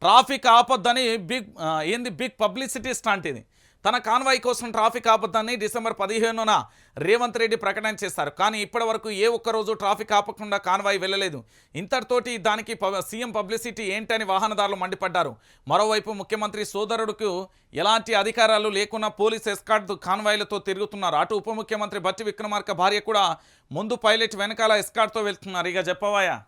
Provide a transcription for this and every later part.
Traffic ఆపొద్దని big ఏంది big publicity stunt ఇది. తన కాన్వాయ్ కోసం ట్రాఫిక్ ఆపొద్దని డిసెంబర్ పదిహేనున రేవంత్ రెడ్డి ప్రకటన చేశారు. కానీ ఇప్పటి వరకు ఏ ఒక్కరోజు ట్రాఫిక్ ఆపకుండా కాన్వాయ్ వెళ్ళలేదు. ఇంతటితోటి దానికి ప- సీఎం పబ్లిసిటీ ఏంటని వాహనదారులు మండిపడ్డారు. మరోవైపు ముఖ్యమంత్రి సోదరుడుకు ఎలాంటి అధికారాలు లేకున్నా పోలీస్ ఎస్కార్ట్ కాన్వాయ్లతో తిరుగుతున్నారు. అటు ఉప ముఖ్యమంత్రి బట్టి విక్రమార్క భార్య కూడా ముందు పైలట్ వెనకాల ఎస్కార్ట్తో వెళ్తున్నారు. ఇక చెప్పవాయా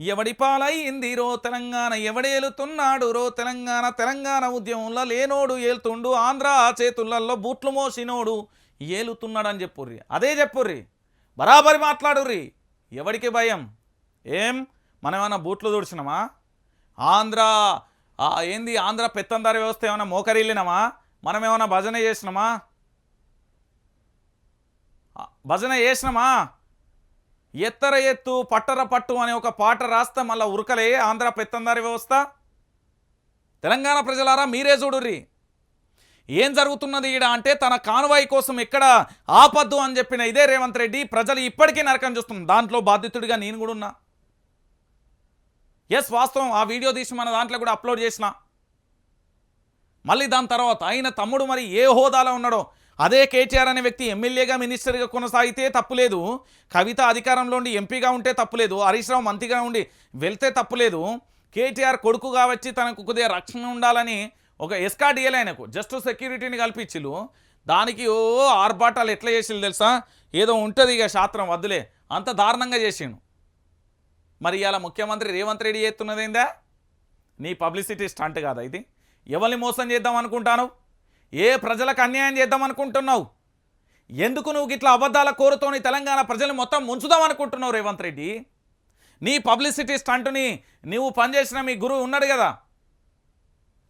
ఎవడి పాలయ్యింది రో తెలంగాణ ఎవడేలుతున్నాడు రో తెలంగాణ తెలంగాణ ఉద్యమంలో లేనోడు ఏలుతుండు ఆంధ్ర చేతులలో బూట్లు మోసినోడు ఏలుతున్నాడని చెప్పుర్రి. అదే చెప్పుర్రి. బరాబరి మాట్లాడుర్రి. ఎవడికి భయం? ఏం? మనం ఏమైనా బూట్లు తుడిచినామా? ఆంధ్ర ఏంది ఆంధ్ర పెత్తందారి వ్యవస్థ ఏమైనా మోకరిల్లినామా? మనం ఏమైనా భజన చేసినామా? భజన చేసినామా? ఎత్తర ఎత్తు పట్టర పట్టు అనే ఒక పాట రాస్తే మళ్ళీ ఉరకలే ఆంధ్ర పెత్తందారి వ్యవస్థ. తెలంగాణ ప్రజలారా మీరే చూడుర్రి. ఏం జరుగుతున్నది ఈడ అంటే తన కాన్వాయ్ కోసం ఎక్కడ ఆపద్దు అని చెప్పిన ఇదే రేవంత్ రెడ్డి ప్రజలు ఇప్పటికీ నరకం చూస్తుంది దాంట్లో బాధితుడిగా నేను కూడా ఉన్నా. ఎస్ వాస్తవం. ఆ వీడియో తీసి మన దాంట్లో కూడా అప్లోడ్ చేసిన. మళ్ళీ దాని తర్వాత ఆయన తమ్ముడు మరి ఏ హోదాలో ఉన్నాడో అదే కేటీఆర్ అనే వ్యక్తి ఎమ్మెల్యేగా మినిస్టర్గా కొనసాగితే తప్పులేదు. కవిత అధికారంలో ఉండి ఎంపీగా ఉంటే తప్పులేదు. హరీష్ రావు మంత్రిగా ఉండి వెళ్తే తప్పులేదు. కేటీఆర్ కొడుకుగా వచ్చి తనకు కొద్దిగా రక్షణ ఉండాలని ఒక ఎస్కార్డ్ ఆయనకు. జస్ట్ సెక్యూరిటీని కల్పించిలు దానికి ఓ ఆర్భాటాలు ఎట్లా చేసిల్లు తెలుసా? ఏదో ఉంటుంది ఇక శాస్త్రం వద్దులే. అంత దారుణంగా చేసిండు. మరి ఇలా ముఖ్యమంత్రి రేవంత్ రెడ్డి చేస్తున్నదేందా నీ పబ్లిసిటీ స్టంట్ కాదా ఇది? ఎవరిని మోసం చేద్దాం అనుకుంటాను ఏ ప్రజలకు అన్యాయం చేద్దాం అనుకుంటున్నావు? ఎందుకు నువ్వు ఇట్లా అబద్ధాల కోరుతోని తెలంగాణ ప్రజలు మొత్తం ముంచుదాం అనుకుంటున్నావు రేవంత్ రెడ్డి? నీ పబ్లిసిటీ స్టంట్ని నువ్వు పనిచేసిన మీ గురువు ఉన్నాడు కదా?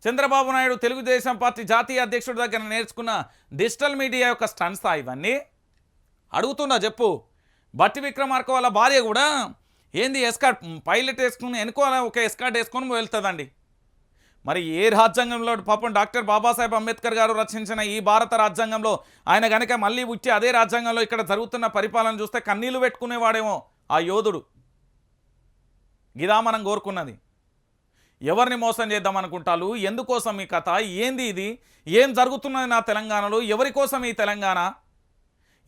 చంద్రబాబు నాయుడు తెలుగుదేశం పార్టీ జాతీయ అధ్యక్షుడి దగ్గర నేర్చుకున్న డిజిటల్ మీడియా యొక్క స్టంట్స్ ఇవన్నీ? అడుగుతున్నా చెప్పు. బట్టి విక్రమార్క వాళ్ళ భార్య కూడా ఏంది ఎస్కార్ట్ పైలట్ వేసుకుని వెనుకోవాలి ఒక ఎస్కార్ట్ వేసుకొని వెళ్తుందండి. మరి ఏ రాజ్యాంగంలో పాపం డాక్టర్ బాబాసాహెబ్ అంబేద్కర్ గారు రచించిన ఈ భారత రాజ్యాంగంలో ఆయన గనక మళ్ళీ వచ్చి అదే రాజ్యాంగంలో ఇక్కడ జరుగుతున్న పరిపాలన చూస్తే కన్నీళ్ళు పెట్టుకునేవాడేమో ఆ యోధుడు. ఇదా మనం కోరుకున్నది. ఎవరిని మోసం చేద్దాం అనుకుంటారు ఎందుకోసం ఈ కథ? ఏంది ఇది? ఏం జరుగుతున్నది నా తెలంగాణలో? ఎవరి కోసం ఈ తెలంగాణ?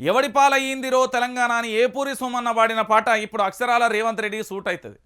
ఎవడి పాలయ్యిందిరో తెలంగాణ అని ఏ పూరి సోమన్న పాడిన పాట ఇప్పుడు అక్షరాల రేవంత్ రెడ్డి సూట్ అవుతుంది.